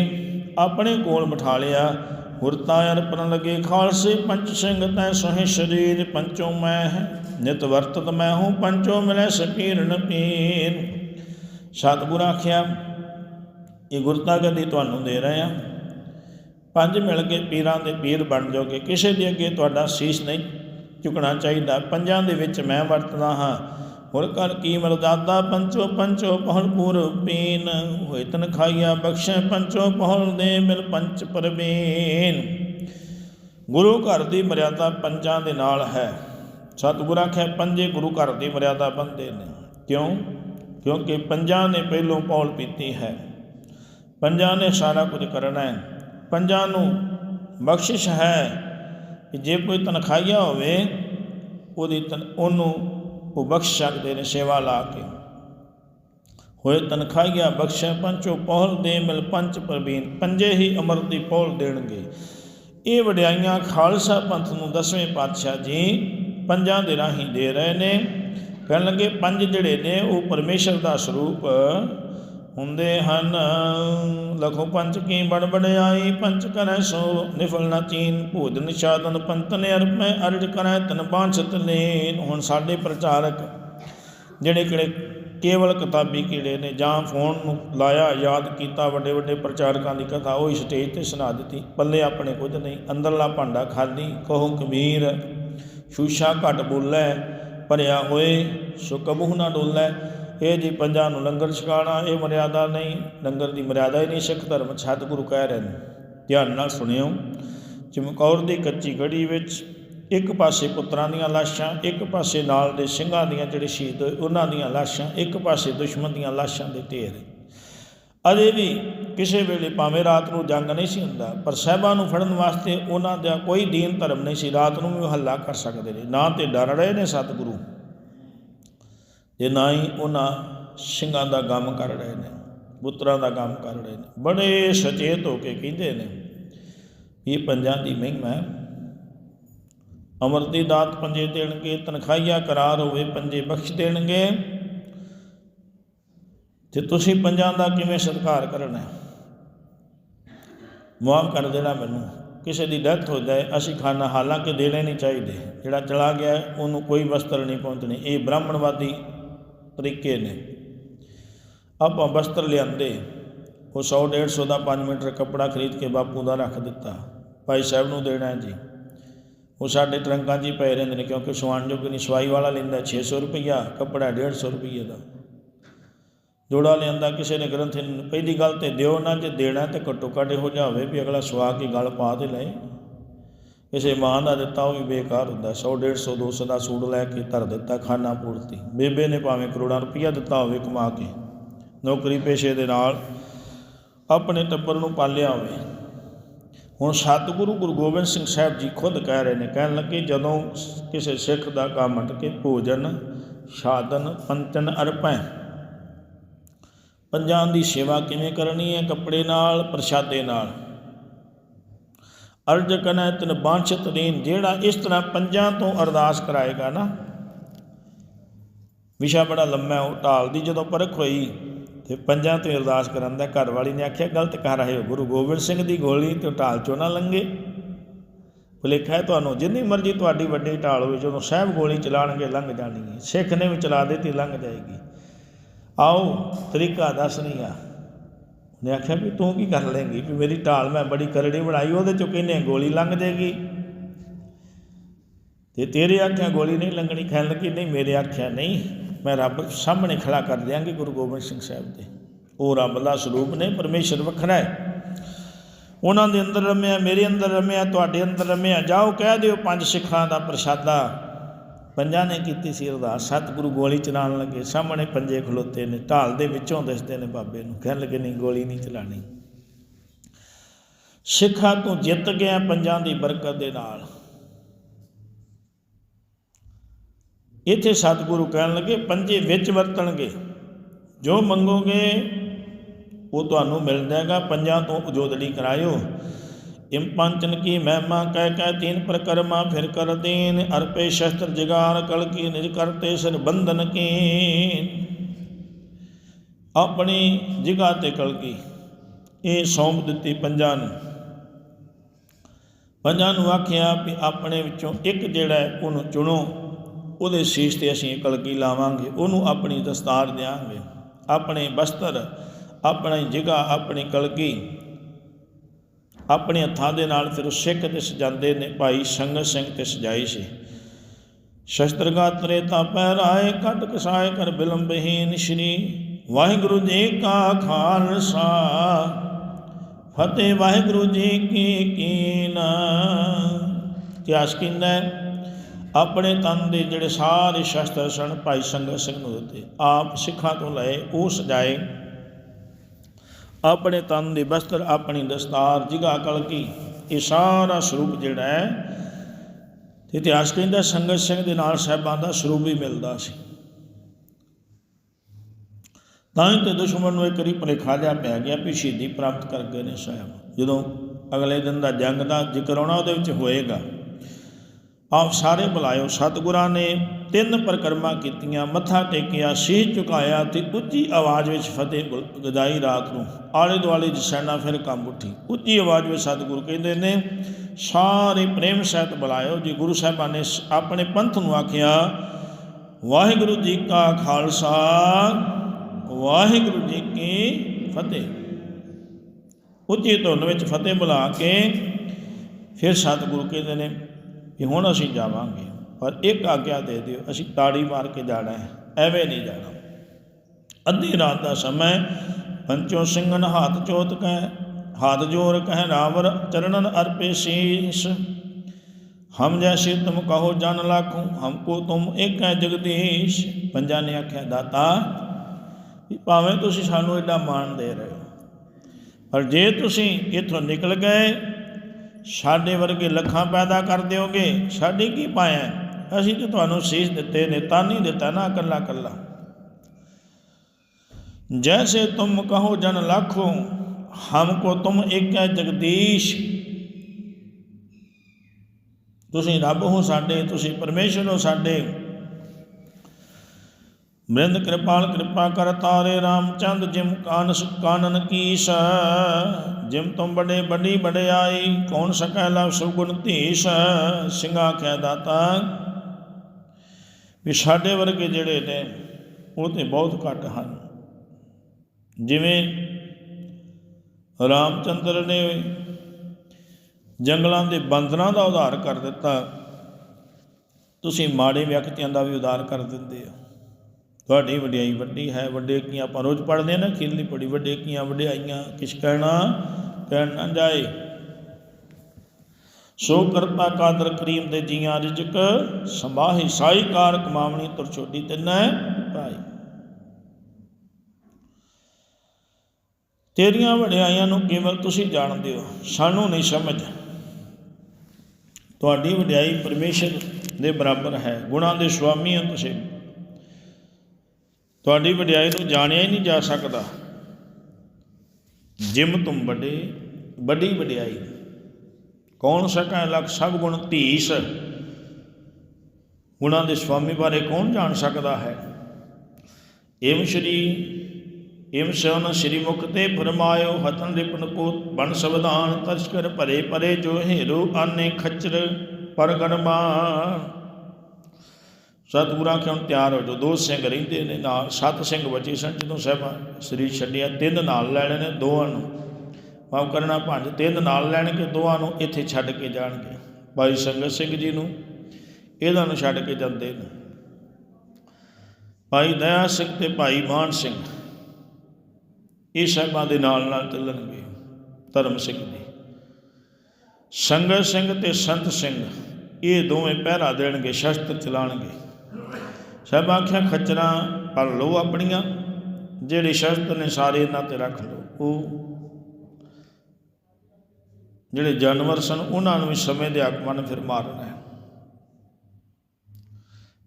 ਆਪਣੇ ਕੋਲ ਬਿਠਾ ਲਿਆ। ਗੁਰਤਾ ਅਰਪਣ ਲਗੇ, ਖਾਲਸੇ ਪੰਚ ਸਿੰਘ ਤੈ ਸੋਹੇ ਸ਼ਰੀਰ, ਪੰਚੋ ਮੈਂ ਹੈ ਨਿਤ ਵਰਤਤ ਮੈਂ ਹੂੰ, ਪੰਚੋ ਮਿਲੈ ਸਕੀਰਨ ਪੀਰ ਸਤਿਗੁਰ ਆਖਿਆ, ਇਹ ਗੁਰਤਾ ਗੱਦੀ ਤੁਹਾਨੂੰ ਦੇ ਰਹੇ ਆ ਪੰਜ ਮਿਲ ਕੇ ਪੀਰਾਂ ਦੇ ਪੀਰ ਬਣ ਜਾਓਗੇ। ਕਿਸੇ ਦੇ ਅੱਗੇ ਤੁਹਾਡਾ ਸੀਸ ਨਹੀਂ ਝੁਕਣਾ ਚਾਹੀਦਾ। ਪੰਜਾਂ ਦੇ ਵਿੱਚ ਮੈਂ ਵਰਤਦਾ ਹਾਂ। ਹੋਰ ਕਰ ਕੀ ਮਰਦਾਦਾ ਪੰਚੋ ਪੰਚੋ ਪਹਲ ਪੂਰ ਪੀਨ। ਹੋਏ ਤਨ ਖਾਈਆ ਬਖਸ਼ੈ ਪੰਚੋ ਪਹਲ ਦੇ ਮਿਲ ਪੰਚ ਪਰਬੀਨ ਗੁਰੂ ਘਰ ਦੀ ਮਰਿਆਦਾ ਪੰਜਾਂ ਦੇ ਨਾਲ ਹੈ। ਸਤਿਗੁਰ ਆਖਿਆ, ਪੰਜੇ ਗੁਰੂ ਘਰ ਦੀ ਮਰਿਆਦਾ ਬੰਦੇ ਨੇ। ਕਿਉਂ? ਕਿਉਂਕਿ ਪੰਜਾਂ ਨੇ ਪਹਿਲੋਂ ਪੌਲ ਪੀਤੀ ਹੈ। ਪੰਜਾਂ ਨੇ ਸਾਰਾ ਕੁਝ ਕਰਨਾ ਹੈ। ਪੰਜਾਂ ਨੂੰ ਬਖਸ਼ਿਸ਼ ਹੈ ਕਿ ਜੇ ਕੋਈ ਤਨਖਾਹੀਆ ਹੋਵੇ, ਉਹਦੀ ਤਨ, ਉਹਨੂੰ ਉਹ ਬਖਸ਼ ਸਕਦੇ ਨੇ ਸੇਵਾ ਲਾ ਕੇ। ਹੋਏ ਤਨਖਾਹੀਆ ਬਖਸ਼ੈ ਪੰਚੋ ਪੌਲ ਦੇ ਮਿਲ ਪੰਚ ਪ੍ਰਵੀਨ, ਪੰਜੇ ਹੀ ਅਮਰ ਦੀ ਪੌਲ ਦੇਣਗੇ। ਇਹ ਵਡਿਆਈਆਂ ਖਾਲਸਾ ਪੰਥ ਨੂੰ ਦਸਵੇਂ ਪਾਤਸ਼ਾਹ ਜੀ ਪੰਜਾਂ ਦੇ ਰਾਹੀਂ ਦੇ ਰਹੇ ਨੇ। ਕਹਿਣ ਲੱਗੇ, ਪੰਜ ਜਿਹੜੇ ਨੇ, ਉਹ ਪਰਮੇਸ਼ਰ ਦਾ ਸਰੂਪ ਹੁੰਦੇ ਹਨ। ਲਖੋ ਪੰਚ ਕੀ ਬੜ ਬੜਾਈ ਪੰਚ ਕਰੈ ਸੋ, ਨਿਫਲ ਨਾ ਚੀਨ ਭੋਜਨ ਸ਼ਾਦਨ ਪੰਤ ਨੇ ਅਰਪੈ, ਅਰਜ ਕਰੈ ਤਨ ਬਾਂਛਤ ਲੈਨ। ਹੁਣ ਸਾਡੇ ਪ੍ਰਚਾਰਕ, ਜਿਹੜੇ ਕਿਹੜੇ, ਕੇਵਲ ਕਿਤਾਬੀ ਕੀੜੇ ਨੇ, ਜਾਂ ਫੋਨ ਨੂੰ ਲਾਇਆ, ਯਾਦ ਕੀਤਾ, ਵੱਡੇ ਵੱਡੇ ਪ੍ਰਚਾਰਕਾਂ ਦੀ ਕਥਾ, ਉਹ ਸਟੇਜ ਤੇ ਸੁਣਾ ਦਿੱਤੀ, ਪੱਲੇ ਆਪਣੇ ਕੁਝ ਨਹੀਂ, ਅੰਦਰਲਾ ਭਾਂਡਾ ਖਾਲੀ, ਕਹੋ ਕਬੀਰ, ਸ਼ੂਸ਼ਾ ਘਟ ਬੋਲੇ ਭਰਿਆ ਹੋਏ ਸੋ ਕਬਹੁ ਨਾ ਡੋਲੇ। ਇਹ ਜੀ ਪੰਜਾਂ ਨੂੰ ਲੰਗਰ ਛਕਾਣਾ, ਇਹ ਮਰਿਆਦਾ ਨਹੀਂ, ਲੰਗਰ ਦੀ ਮਰਿਆਦਾ ਹੀ ਨਹੀਂ, ਸਿੱਖ ਧਰਮ ਚ ਸਤਿਗੁਰੂ ਕਹਿ ਰਹੇ ਨੇ। ਧਿਆਨ ਨਾਲ ਸੁਣਿਓ। ਚਮਕੌਰ ਦੀ ਕੱਚੀ ਗੜੀ ਵਿੱਚ ਇੱਕ ਪਾਸੇ ਪੁੱਤਰਾਂ ਦੀਆਂ ਲਾਸ਼ਾਂ, ਇੱਕ ਪਾਸੇ ਨਾਲ ਦੇ ਸਿੰਘਾਂ ਦੀਆਂ ਜਿਹੜੇ ਸ਼ਹੀਦ ਹੋਏ, ਉਹਨਾਂ ਦੀਆਂ ਲਾਸ਼ਾਂ, ਇੱਕ ਪਾਸੇ ਦੁਸ਼ਮਣ ਦੀਆਂ ਲਾਸ਼ਾਂ ਦੇ ਢੇਰ। ਅਜੇ ਵੀ ਕਿਸੇ ਵੇਲੇ ਭਾਵੇਂ ਰਾਤ ਨੂੰ ਜੰਗ ਨਹੀਂ ਸੀ ਹੁੰਦਾ, ਪਰ ਸਹਿਬਾਂ ਨੂੰ ਫੜਨ ਵਾਸਤੇ ਉਹਨਾਂ ਦਾ ਕੋਈ ਦੀਨ ਧਰਮ ਨਹੀਂ ਸੀ। ਰਾਤ ਨੂੰ ਵੀ ਹੱਲਾ ਕਰ ਸਕਦੇ ਨੇ, ਨਾ ਤੇ ਡਰ ਰਹੇ ਨੇ ਸਤਿਗੁਰੂ। ਤੇ ਨਾ ਹੀ ਉਹਨਾਂ ਸਿੰਘਾਂ ਦਾ ਗਮ ਕਰ ਰਹੇ ਨੇ, ਪੁੱਤਰਾਂ ਦਾ ਕੰਮ ਕਰ ਰਹੇ ਨੇ। ਬੜੇ ਸਚੇਤ ਹੋ ਕੇ ਕਹਿੰਦੇ ਨੇ ਇਹ ਪੰਜਾਂ ਦੀ ਮਹਿਮਾ ਹੈ। ਅਮਰ ਦੀ ਦਾਤ ਪੰਜੇ ਦੇਣਗੇ, ਤਨਖਾਹੀਆ ਕਰਾਰ ਹੋਵੇ ਪੰਜੇ ਬਖਸ਼ ਦੇਣਗੇ। ਤੇ ਤੁਸੀਂ ਪੰਜਾਂ ਦਾ ਕਿਵੇਂ ਸਤਿਕਾਰ ਕਰਨਾ ਹੈ? ਮੁਆਫ ਕਰ ਦੇਣਾ ਮੈਨੂੰ। ਕਿਸੇ ਦੀ ਡੈਥ ਹੋ ਜਾਏ, ਅਸੀਂ ਖਾਣਾ ਹਾਲਾਂਕਿ ਦੇਣੇ ਨਹੀਂ ਚਾਹੀਦੇ। ਜਿਹੜਾ ਚਲਾ ਗਿਆ ਉਹਨੂੰ ਕੋਈ ਵਸਤਰ ਨਹੀਂ ਪਹੁੰਚਣੇ। ਇਹ ਬ੍ਰਾਹਮਣਵਾਦੀ ਤਰੀਕੇ ਨੇ। ਆਪਾਂ ਵਸਤਰ ਲਿਆਂਦੇ। ਉਹ 100 150 ਦਾ 5 ਮੀਟਰ ਕੱਪੜਾ ਖਰੀਦ ਕੇ ਬਾਪੂ ਦਾ ਰੱਖ ਦਿੱਤਾ। ਭਾਈ ਸਾਹਿਬ ਨੂੰ ਦੇਣਾ ਹੈ ਜੀ। ਉਹ ਸਾਡੇ ਟਰੰਕਾਂ 'ਚ ਹੀ ਪਏ ਰਹਿੰਦੇ ਨੇ, ਕਿਉਂਕਿ ਸਵਾਨ ਜੋਗ ਨਹੀਂ ਸਵਾਈ ਵਾਲਾ ਲੈਂਦਾ 600 ਰੁਪਈਆ ਕੱਪੜਾ 150 ਰੁਪਈਏ ਦਾ। ਜੋੜਾ ਲਿਆਂਦਾ, ਕਿਸੇ ਨੇ ਗ੍ਰੰਥ ਨੂੰ ਪਹਿਲੀ ਗੱਲ ਤੇ ਦਿਓ ਨਾ ਜੇ ਦੇਣਾ ਤੇ ਘੱਟੋ ਘੱਟ ਇਹੋ ਜਿਹਾ ਹੋਵੇ ਵੀ ਅਗਲਾ ਸਵਾ ਕੇ ਗਲ ਪਾ ਦੇ ਲਏ। ਕਿਸੇ ਮਾਂ ਦਾ ਦਿੱਤਾ ਉਹ ਵੀ ਬੇਕਾਰ ਹੁੰਦਾ। 100 150 200 ਦਾ ਸੂਟ ਲੈ ਕੇ ਧਰ ਦਿੱਤਾ, ਖਾਨਾ ਪੂਰਤੀ। ਬੇਬੇ ਨੇ ਭਾਵੇਂ ਕਰੋੜਾਂ ਰੁਪਈਆ ਦਿੱਤਾ ਹੋਵੇ ਕਮਾ ਕੇ। ਨੌਕਰੀ ਪੇਸ਼ੇ ਦੇ ਨਾਲ ਆਪਣੇ ਟੱਬਰ ਨੂੰ ਪਾਲਿਆ ਹੋਵੇ। ਹੁਣ ਸਤਿਗੁਰੂ ਗੁਰੂ ਗੋਬਿੰਦ ਸਿੰਘ ਸਾਹਿਬ ਜੀ ਖੁਦ ਕਹਿ ਰਹੇ ਨੇ, ਕਹਿਣ ਲੱਗੇ, ਜਦੋਂ ਕਿਸੇ ਸਿੱਖ ਦਾ ਕੰਮ ਅਟਕੇ ਭੋਜਨ, ਸਾਧਨ ਪੰਤਨ ਅਰਪੈ ਪੰਜਾਂ ਦੀ ਸੇਵਾ ਕਿਵੇਂ ਕਰਨੀ ਹੈ? ਕੱਪੜੇ ਨਾਲ, ਪ੍ਰਸ਼ਾਦੇ ਨਾਲ। ਅਰਜ ਕਨੈ ਤਨ ਬਾਂਛਤ ਦੇਨ ਜਿਹੜਾ ਇਸ ਤਰ੍ਹਾਂ ਪੰਜਾਂ ਤੋਂ ਅਰਦਾਸ ਕਰਾਏਗਾ ਨਾ। ਵਿਸ਼ਾ ਬੜਾ ਲੰਮਾ ਉਹ ਢਾਲ ਦੀ ਜਦੋਂ ਪਰਖ ਹੋਈ ਤੇ ਪੰਜਾਂ ਤੋਂ ਹੀ ਅਰਦਾਸ ਕਰਨ ਦਾ ਘਰ ਵਾਲੀ ਨੇ ਆਖਿਆ, ਗਲਤ ਕਰ ਰਹੇ ਹੋ, ਗੁਰੂ ਗੋਬਿੰਦ ਸਿੰਘ ਦੀ ਗੋਲੀ ਤੇ ਢਾਲ ਚੋਂ ਨਾ ਲੰਗੇ ਭੁਲੇਖਾ ਹੈ, ਤੁਹਾਨੂੰ ਜਿੰਨੀ ਮਰਜ਼ੀ ਤੁਹਾਡੀ ਵੱਡੀ ਢਾਲ ਹੋਵੇ, ਜਦੋਂ ਸਾਹਿਬ ਗੋਲੀ ਚਲਾਣਗੇ ਲੰਘ ਜਾਣੀ ਹੈ, ਸਿੱਖ ਨੇ ਵੀ ਚਲਾ ਦਿੱਤੀ, ਲੰਘ ਜਾਏਗੀ। ਆਓ, ਤਰੀਕਾ ਦੱਸ ਨਹੀਂ ਆ। ਉਹਨੇ ਆਖਿਆ ਵੀ ਤੂੰ ਕੀ ਕਰ ਲੇਂਗੀ ਵੀ ਮੇਰੀ ਢਾਲ ਮੈਂ ਬੜੀ ਕਰੜੀ ਬਣਾਈ, ਉਹਦੇ ਚੋਂ ਕਹਿੰਦੇ ਗੋਲੀ ਲੰਘ ਜਾਏਗੀ ਤੇ ਤੇਰੇ ਆਖਿਆ ਗੋਲੀ ਨਹੀਂ ਲੰਘਣੀ ਕਹਿਣ ਲੱਗੀ, ਨਹੀਂ ਮੇਰੇ ਆਖਿਆ ਨਹੀਂ। ਮੈਂ ਰੱਬ ਸਾਹਮਣੇ ਖੜਾ ਕਰ ਦਿਆਂਗੀ ਗੁਰੂ ਗੋਬਿੰਦ ਸਿੰਘ ਸਾਹਿਬ ਦੇ। ਉਹ ਰੱਬ ਦਾ ਸਰੂਪ ਨੇ, ਪਰਮੇਸ਼ਰ ਵੱਖਰਾ ਹੈ। ਉਹਨਾਂ ਦੇ ਅੰਦਰ ਰਮਿਆ, ਮੇਰੇ ਅੰਦਰ ਰਮਿਆ, ਤੁਹਾਡੇ ਅੰਦਰ ਰਮਿਆ। ਜਾਓ, ਕਹਿ ਦਿਓ ਪੰਜ ਸਿੱਖਾਂ ਦਾ ਪ੍ਰਸ਼ਾਦਾ। ਪੰਜਾਂ ਨੇ ਕੀਤੀ ਸੀ ਅਰਦਾਸ। ਸਤਿਗੁਰੂ ਗੋਲੀ ਚਲਾਉਣ ਲੱਗੇ। ਸਾਹਮਣੇ ਪੰਜੇ ਖਲੋਤੇ ਨੇ। ਢਾਲ ਦੇ ਵਿੱਚੋਂ ਦਿਸਦੇ ਨੇ ਬਾਬੇ ਨੂੰ। ਕਹਿਣ ਲੱਗੇ, ਨਹੀਂ, ਗੋਲੀ ਨਹੀਂ ਚਲਾਣੀ ਸਿੱਖਾਂ ਤੋਂ ਜਿੱਤ ਗਿਆ ਪੰਜਾਂ ਦੀ ਬਰਕਤ ਦੇ ਨਾਲ। ਇੱਥੇ ਸਤਿਗੁਰੂ ਕਹਿਣ ਲੱਗੇ, ਪੰਜੇ ਵਿੱਚ ਵਰਤਣਗੇ। ਜੋ ਮੰਗੋਗੇ, ਉਹ ਤੁਹਾਨੂੰ ਮਿਲ ਜਾਏਗਾ ਪੰਜਾਂ ਤੋਂ ਉਜੋਦੜੀ ਕਰਾਇਓ। ਇਮ ਪੰਚਨ ਕੀ ਮਹਿਮਾ ਕਹਿ ਕਹਿ ਤੀਨ ਪ੍ਰਕਰਮਾ ਫਿਰ ਕਰ ਦੀਨ, ਅਰਪੇ ਸ਼ਸਤਰ ਜਗਾਰ ਕਲ ਕੀ ਨਿਜ ਕਰਤੇ ਸਿਰ ਬੰਧਨ ਕੀਨ। ਆਪਣੀ ਜਿਗਾ ਤੇ ਕਲ ਇਹ ਸੌਂਪ ਦਿੱਤੀ ਪੰਜਾਂ ਨੂੰ। ਪੰਜਾਂ ਨੂੰ ਆਖਿਆ ਵੀ ਆਪਣੇ ਵਿੱਚੋਂ ਇੱਕ ਜਿਹੜਾ ਹੈ ਉਹਨੂੰ ਚੁਣੋ, ਉਹਦੇ ਸੀਸ ਤੇ ਅਸੀਂ ਕਲਗੀ ਲਾਵਾਂਗੇ, ਉਹਨੂੰ ਆਪਣੀ ਦਸਤਾਰ ਦਿਆਂਗੇ। ਆਪਣੇ ਬਸਤਰ, ਆਪਣੀ ਜਿਗਾ ਆਪਣੀ ਕਲਗੀ ਆਪਣੇ ਹੱਥਾਂ ਦੇ ਨਾਲ ਫਿਰ ਉਹ ਸਿੱਖ ਤੇ ਸਜਾਉਂਦੇ ਨੇ, ਭਾਈ ਸੰਗਤ ਸਿੰਘ ਤੇ ਸਜਾਈ ਸੀ। ਸ਼ਸਤਰ ਗਾਤਰੇ ਤਾਂ ਪਹਿਰਾਏ ਕੱਟ ਕਸਾਏ ਕਰ ਬਿਲੰਬਹੀਨ ਸ਼੍ਰੀ ਵਾਹਿਗੁਰੂ ਜੀ ਕਾ ਖਾਲਸਾ। ਫਤਿਹ ਵਾਹਿਗੁਰੂ ਜੀ ਕੀ ਕੀਨ। ਇਤਿਹਾਸ ਕਹਿੰਦਾ ਆਪਣੇ ਤਨ ਦੇ ਜਿਹੜੇ ਸਾਰੇ ਸ਼ਸਤਰ ਸਨ, ਭਾਈ ਸੰਗਤ ਸਿੰਘ ਨੂੰ ਦਿੱਤੇ। ਆਪ ਸਿੱਖਾਂ ਤੋਂ ਲਏ, ਉਹ ਸਜਾਏ। ਆਪਣੇ ਤਨ ਦੇ ਬਸਤਰ, ਆਪਣੀ ਦਸਤਾਰ ਜਿਗਾ ਕਲਕੀ ਇਹ ਸਾਰਾ ਸਰੂਪ ਜਿਹੜਾ ਹੈ, ਇਤਿਹਾਸ ਕਹਿੰਦਾ ਸੰਗਤ ਸਿੰਘ ਦੇ ਨਾਲ ਸਾਹਿਬਾਂ ਦਾ ਸਰੂਪ ਵੀ ਮਿਲਦਾ ਸੀ। ਤਾਂ ਹੀ ਤੇ ਦੁਸ਼ਮਣ ਨੂੰ ਇੱਕ ਰੀ ਭਲੇਖਾ ਜਿਹਾ ਪੈ ਗਿਆ ਵੀ ਸ਼ਹੀਦੀ ਪ੍ਰਾਪਤ ਕਰ ਗਏ ਨੇ ਸਾਹਿਬ। ਜਦੋਂ ਅਗਲੇ ਦਿਨ ਦਾ ਜੰਗ ਦਾ ਜ਼ਿਕਰ ਆਉਣਾ, ਉਹਦੇ ਵਿੱਚ ਹੋਏਗਾ। ਆਪ ਸਾਰੇ ਬੁਲਾਇਓ, ਸਤਿਗੁਰਾਂ ਨੇ ਤਿੰਨ ਪ੍ਰਕਰਮਾ ਕੀਤੀਆਂ, ਮੱਥਾ ਟੇਕਿਆ, ਸੀਸ ਝੁਕਾਇਆ ਤੇ ਉੱਚੀ ਆਵਾਜ਼ ਵਿੱਚ ਫਤਿਹ ਗੁਲ- ਗਜਾਈ ਰਾਤ ਨੂੰ। ਆਲੇ ਦੁਆਲੇ ਜਸੈਨਾ ਫਿਰ ਕੰਬ ਉੱਠੀ। ਉੱਚੀ ਆਵਾਜ਼ ਵਿੱਚ ਸਤਿਗੁਰੂ ਕਹਿੰਦੇ ਨੇ, ਸਾਰੇ ਪ੍ਰੇਮ ਸਹਿਤ ਬੁਲਾਇਓ। ਜੀ ਗੁਰੂ ਸਾਹਿਬਾਨ ਨੇ ਸ- ਆਪਣੇ ਪੰਥ ਨੂੰ ਆਖਿਆ, ਵਾਹਿਗੁਰੂ ਜੀ ਕਾ ਖਾਲਸਾ, ਵਾਹਿਗੁਰੂ ਜੀ ਕੀ ਫਤਿਹ। ਉੱਚੀ ਧੁਨ ਵਿੱਚ ਫਤਿਹ ਬੁਲਾ ਕੇ ਫਿਰ ਸਤਿਗੁਰੂ ਕਹਿੰਦੇ ਨੇ ਕਿ ਹੁਣ ਅਸੀਂ ਜਾਵਾਂਗੇ। ਪਰ ਇੱਕ ਆਗਿਆ ਦੇ ਦਿਓ, ਅਸੀਂ ਤਾੜੀ ਮਾਰ ਕੇ ਜਾਣਾ ਹੈ, ਐਵੇਂ ਨਹੀਂ ਜਾਣਾ। ਅੱਧੀ ਰਾਤ ਦਾ ਸਮਾਂ ਪੰਚੋ ਸਿੰਘਨ ਹੱਥ ਚੋਤ ਕਹਿ, ਹੱਥ ਜੋਰ ਕਹਿ ਰਾਵਰ ਚਰਨਨ ਅਰਪੇ ਸੀਸ। ਹਮ ਜੈਸੇ ਤੁਮ ਕਹੋ ਜਨ ਲਾਖੂ, ਹਮਕੋ ਤੁਮ ਇੱਕ ਹੈ ਜਗਦੀਸ਼। ਪੰਜਾਂ ਨੇ ਆਖਿਆ, ਦਾਤਾ, ਵੀ ਭਾਵੇਂ ਤੁਸੀਂ ਸਾਨੂੰ ਐਡਾ ਮਾਣ ਦੇ ਰਹੇ ਹੋ, ਪਰ ਜੇ ਤੁਸੀਂ ਇੱਥੋਂ ਨਿਕਲ ਗਏ ਸਾਡੇ ਵਰਗੇ ਲੱਖਾਂ ਪੈਦਾ ਕਰ ਦਿਓਗੇ, ਸਾਡੀ ਕੀ ਪਾਇਆ ਅਸੀਂ ਤੇ ਤੁਹਾਨੂੰ ਸੀਸ ਦਿੱਤੇ ਨੇ, ਤਾਂ ਨਹੀਂ ਦਿੱਤਾ ਨਾ ਇਕੱਲਾ ਇਕੱਲਾ। ਜੈਸੇ ਤੁਮ ਕਹੋ ਜਨ ਲਾਖੋ, ਹਮਕੋ ਤੁਮ ਇੱਕ ਹੈ ਜਗਦੀਸ਼। ਤੁਸੀਂ ਰੱਬ ਹੋ ਸਾਡੇ, ਤੁਸੀਂ ਪਰਮੇਸ਼ਰ ਹੋ ਸਾਡੇ। ਮ੍ਰਿੰਦ ਕਿਰਪਾਲ ਕਿਰਪਾ ਕਰ ਤਾਰੇ ਰਾਮਚੰਦ ਜਿਮ ਕਾਨਸ ਕਾਨਨ ਕੀਸ, ਜਿਮ ਤੁਮ ਬੜੇ ਬੜੀ ਬੜਾਈ ਕੌਣ ਸਕੈ ਲਵ ਸੁਗੁਣ ਧੀਸ, ਸਿੰਘਾ ਕਹਿ ਦਾਤਾ। ਵੀ ਸਾਡੇ ਵਰਗੇ ਜਿਹੜੇ ਨੇ, ਉਹ ਤੇ ਬਹੁਤ ਘੱਟ ਹਨ। ਜਿਵੇਂ ਰਾਮਚੰਦਰ ਨੇ ਜੰਗਲਾਂ ਦੇ ਬੰਦਰਾਂ ਦਾ ਉਧਾਰ ਕਰ ਦਿੱਤਾ, ਤੁਸੀਂ ਮਾੜੇ ਵਿਅਕਤੀਆਂ ਦਾ ਵੀ ਉਧਾਰ ਕਰ ਦਿੰਦੇ ਹੋ। ਤੁਹਾਡੀ ਵਡਿਆਈ ਵੱਡੀ ਹੈ, ਵੱਡੇ ਕੀਆਂ ਆਪਾਂ ਰੋਜ਼ ਪੜ੍ਹਦੇ ਆ ਨਾ ਖੀਰਲੀ ਪੜੀ, ਵੱਡੇ ਕੀਆਂ, ਵਡਿਆਈਆਂ, ਕਿਛ ਕਹਿਣਾ, ਕਹਿਣ ਨਾ ਜਾਏ। ਸੋ ਕਰਤਾ ਕਾਦਰ, ਕਰੀਮ ਦੇ ਜੀਆਂ ਰਿਜਕ, ਸੰਭਾਹੀ, ਸਾਈ ਕਾਰ ਕਮਾਵਣੀ, ਤੁਰ ਛੋਟੀ ਤਿੰਨੈ ਭਾਈ ਤੇਰੀਆਂ ਵਡਿਆਈਆਂ ਨੂੰ ਕੇਵਲ ਤੁਸੀਂ ਜਾਣਦੇ ਹੋ, ਸਾਨੂੰ ਨਹੀਂ ਸਮਝ। ਤੁਹਾਡੀ ਵਡਿਆਈ ਪਰਮੇਸ਼ਰ ਦੇ ਬਰਾਬਰ ਹੈ, ਗੁਣਾਂ ਦੇ ਸੁਆਮੀ ਹੋ ਤੁਸੀਂ। ਤੁਹਾਡੀ ਵਡਿਆਈ ਨੂੰ ਜਾਣਿਆ ਹੀ ਨਹੀਂ ਜਾ ਸਕਦਾ। ਜਿਮ ਤੁਮ ਵੱਡੇ, ਵੱਡੀ ਵਡਿਆਈ। ਕੌਣ ਸਕੈ ਲਖ ਸਭ ਗੁਣ ਧੀਸ? ਗੁਣਾਂ ਦੇ ਸੁਆਮੀ ਬਾਰੇ ਕੌਣ ਜਾਣ ਸਕਦਾ ਹੈ? ਏਮ ਸ਼੍ਰੀ ਏਮ ਸਨ ਸ਼੍ਰੀ ਮੁਖ ਤੇ ਫਰਮਾਇਓ ਹਤਨ ਰਿਪਨ ਕੋ ਬਨ ਸਵਦਾਨ ਤਰਸ਼ਕਰ ਭਰੇ ਪਰੇ ਜੋ ਹੇਰੋ ਆਨੇ ਖਚਰ ਪਰਗਰਮਾ ਸਤਿਗੁਰਾਂ ਕਿ ਕਿਉਂ ਤਿਆਰ ਹੋ ਜੋ ਦੋ ਸਿੰਘ ਰਹਿੰਦੇ ਨੇ, ਨਾਲ ਸੱਤ ਸਿੰਘ ਬਚੇ ਸਨ, ਜਦੋਂ ਸਾਹਿਬਾਂ ਸ੍ਰੀ ਛੱਡਿਆ, ਤਿੰਨ ਨਾਲ ਲੈਣੇ ਨੇ ਦੋਵਾਂ ਨੂੰ। ਮਾਫ ਕਰਨਾ ਪੰਜ, ਤਿੰਨ ਨਾਲ ਲੈਣਗੇ, ਦੋਵਾਂ ਨੂੰ ਇੱਥੇ ਛੱਡ ਕੇ ਜਾਣਗੇ। ਭਾਈ ਸੰਗਤ ਸਿੰਘ ਜੀ ਨੂੰ ਇਹਨਾਂ ਨੂੰ ਛੱਡ ਕੇ ਜਾਂਦੇ ਨੇ। ਭਾਈ ਦਇਆ ਸਿੰਘ ਤੇ ਭਾਈ ਮਾਨ ਸਿੰਘ, ਇਹ ਸਾਹਿਬਾਂ ਦੇ ਨਾਲ ਨਾਲ ਚੱਲਣਗੇ, ਧਰਮ ਸਿੰਘ ਜੀ। ਸੰਗਤ ਸਿੰਘ ਤੇ ਸੰਤ ਸਿੰਘ, ਇਹ ਦੋਵੇਂ ਪਹਿਰਾ ਦੇਣਗੇ, ਸ਼ਸਤਰ ਚਲਾਣਗੇ। ਸਭ ਆਖਿਆ ਖੱਚਰਾਂ ਪਰ ਲੋ ਆਪਣੀਆਂ, ਜਿਹੜੇ ਸ਼ਸਤਰ ਨੇ ਸਾਰੇ ਇਹਨਾਂ ਤੇ ਰੱਖ ਲਓ। ਉਹ ਜਿਹੜੇ ਜਾਨਵਰ ਸਨ, ਉਹਨਾਂ ਨੂੰ ਵੀ ਸਮੇਂ ਦੇ ਆਗਮਨ ਫਿਰ ਮਾਰਨਾ ਹੈ।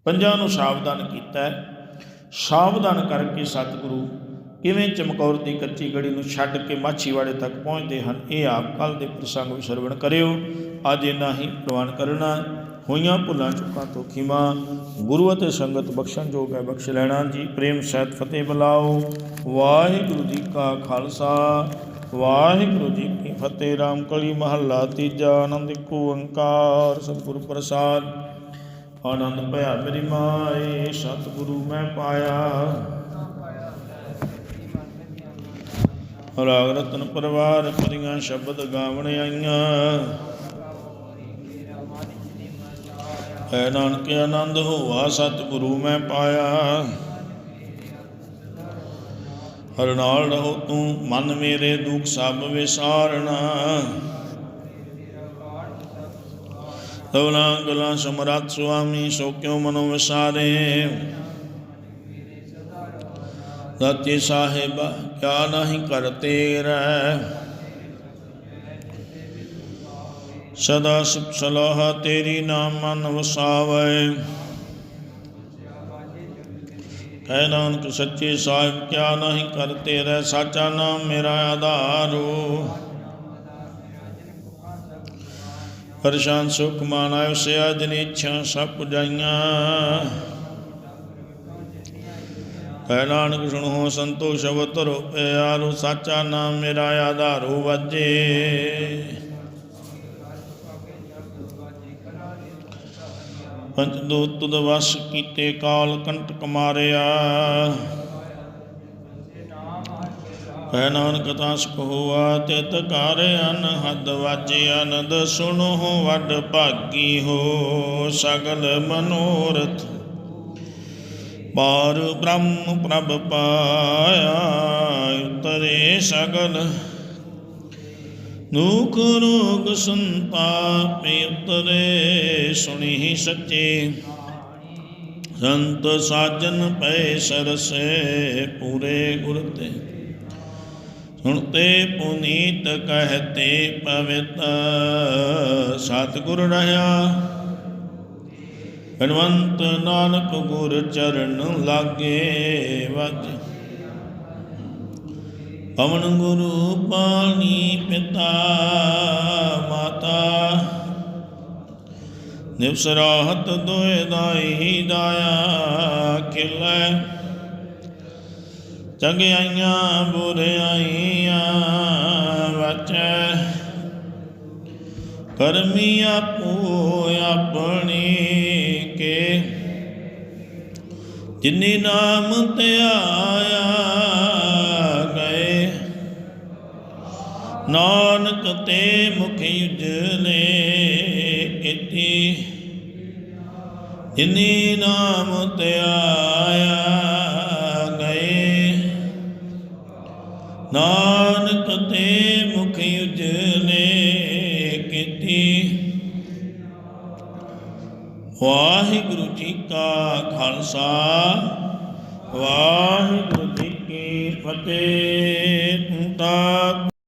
ਪੰਜਾਂ ਨੂੰ ਸਾਵਧਾਨ ਕੀਤਾ ਹੈ। ਸਾਵਧਾਨ ਕਰਕੇ ਸਤਿਗੁਰੂ ਕਿਵੇਂ ਚਮਕੌਰ ਦੀ ਕੱਚੀ ਗੜੀ ਨੂੰ ਛੱਡ ਕੇ ਮਾਛੀਵਾੜੇ ਤੱਕ ਪਹੁੰਚਦੇ ਹਨ, ਇਹ ਆਪ ਕੱਲ ਦੇ ਪ੍ਰਸੰਗ ਵਿੱਚ ਸਰਵਣ ਕਰਿਓ। ਅੱਜ ਇਨਾ ਹੀ ਪ੍ਰਵਾਨ ਕਰਨਾ ਹੋਈਆਂ ਭੁੱਲਾਂ ਚੁੱਕਾਂ ਤੋਂ ਖਿਮਾ। ਗੁਰੂ ਅਤੇ ਸੰਗਤ ਬਖਸ਼ਣ ਜੋਗ ਹੈ, ਬਖਸ਼ ਲੈਣਾ ਜੀ। ਪ੍ਰੇਮ ਸਹਿਤ ਫਤਿਹ ਬੁਲਾਓ। ਵਾਹਿਗੁਰੂ ਜੀ ਕਾ ਖਾਲਸਾ। ਵਾਹਿਗੁਰੂ ਜੀ ਕੀ ਫਤਿਹ। ਰਾਮ ਕਲੀ ਮਹੱਲਾ ਤੀਜਾ। ਆਨੰਦ ਕੋ ਓੰਕਾਰ। ਸਤਿਗੁਰ ਪ੍ਰਸਾਦ। ਆਨੰਦ ਭਇਆ ਮੇਰੀ ਮਾਏ। ਸਤਿਗੁਰੂ ਮੈਂ ਪਾਇਆ। ਰਾਗ ਰਤਨ ਪਰਵਾਰ। ਪਰੀਆਂ ਸ਼ਬਦ ਗਾਵਣ ਆਈਆਂ। ਐ ਨਾਨਕ ਆਨੰਦ ਹੋਆ, ਸਤਿਗੁਰੂ ਮੈਂ ਪਾਇਆ। ਹਰ ਨਾਲ ਰਹੋ ਤੂੰ, ਮਨ ਮੇਰੇ ਦੁੱਖ ਸਭ ਵਿਸਾਰਣਾ। ਤਵਨਾ ਗਲਾ ਸਮਰੱਥ ਸੁਆਮੀ, ਸੋ ਕਿਉ ਮਨੋ ਵਿਸਾਰੇ? ਸਤਿ ਸਾਹਿਬ, ਕਿਆ ਨਹੀਂ ਕਰਤੇ ਰਹਿ? ਸਦਾ ਸੁਖ ਸਲਾਹ ਤੇਰੀ ਨਾਮ ਮਨ ਵਸਾਵੇ। ਕਹਿ ਨਾਨਕ, ਸੱਚੇ ਸਾਹਿਬ, ਕਿਆ ਨਹੀਂ ਕਰਤੇ ਰਹਿ ਸਾਚਾ ਨਾਮ ਮੇਰਾ ਆਧਾਰੋ ਪਰੇਸ਼ਾਨ ਸੁਖ ਮਾਨਾਇ ਸਿਆ ਦਿਨ ਇੱਛਾ ਸਭ ਪੁਜਾਈਆਂ। ਕਹਿ ਨਾਨਕ, ਸੁਣੋ, ਸੰਤੋਸ਼ ਸ਼ਬਦ ਧਰੋ ਪਿਆਰੋ ਸਾਚਾ ਨਾਮ ਮੇਰਾ ਆਧਾਰੋ ਵਾਜੇ। ਪੰਜ ਦੋ ਤੁਧ ਵਸ ਕੀਤੇ ਕਾਲ ਕੰਟਕ ਮਾਰਿਆ ਕਹਿ ਨਾਨਕ ਤਾਂ ਸੁਖ ਹੋਆ ਤਿਤ ਘਰ ਅਨ ਹਦ ਵਾਜੇ ਆਨੰਦ ਸੁਣੋ ਵੱਡ ਭਾਗੀ ਹੋ ਸਗਲ ਮਨੋਰਥ। ਪਾਰ ਬ੍ਰਹਮ ਪ੍ਰਭ ਪਾਇਆ, ਉਤਰੇ ਸਗਲ ਦੁਖ ਰੋਗ ਸੰਤਾਪ ਉਤਰੇ ਸੁਣੀ ਸੱਚੇ ਸੰਤ ਸਾਜਨ ਪੈ ਸਰਸੇ ਪੂਰੇ ਗੁਰ ਤੇ ਸੁਣਤੇ ਪੁਨੀਤ ਕਹਤੇ ਪਵਿੱਤ ਸਤਿਗੁਰ ਰਹਾ ਹਨਵੰਤ ਨਾਨਕ ਗੁਰ ਚਰਨ ਲਾਗੇ ਵਜ ਪਵਨ ਗੁਰੂ ਪਾਣੀ ਪਿਤਾ ਮਾਤਾ। ਨਿਵਸਰਾਹਤ ਦੋਇ ਦਾਈ ਦਾਇਆ ਖਿਲੈ ਚੰਗਿਆਈਆਂ ਬੁਰਿਆਈਆਂ ਵਚੈ। ਕਰਮੀ ਆਪੋ ਆਪਣੀ ਕੇ। ਜਿਨੀ ਨਾਮ ਧਿਆਇਆ ਨਾਨਕ ਤੇ ਮੁਖ ਉਜਲੇ ਕੀਤੀ ਜਿਨੀ ਨਾਮ ਧਿਆਇਆ ਗਏ। ਨਾਨਕ ਤੇ ਮੁਖ ਉਜਲੇ ਕੀਤੀ। ਵਾਹਿਗੁਰੂ ਜੀ ਕਾ ਖਾਲਸਾ, ਵਾਹਿਗੁਰੂ ਜੀ ਕੀ ਫਤਿਹ। ਤੂੰ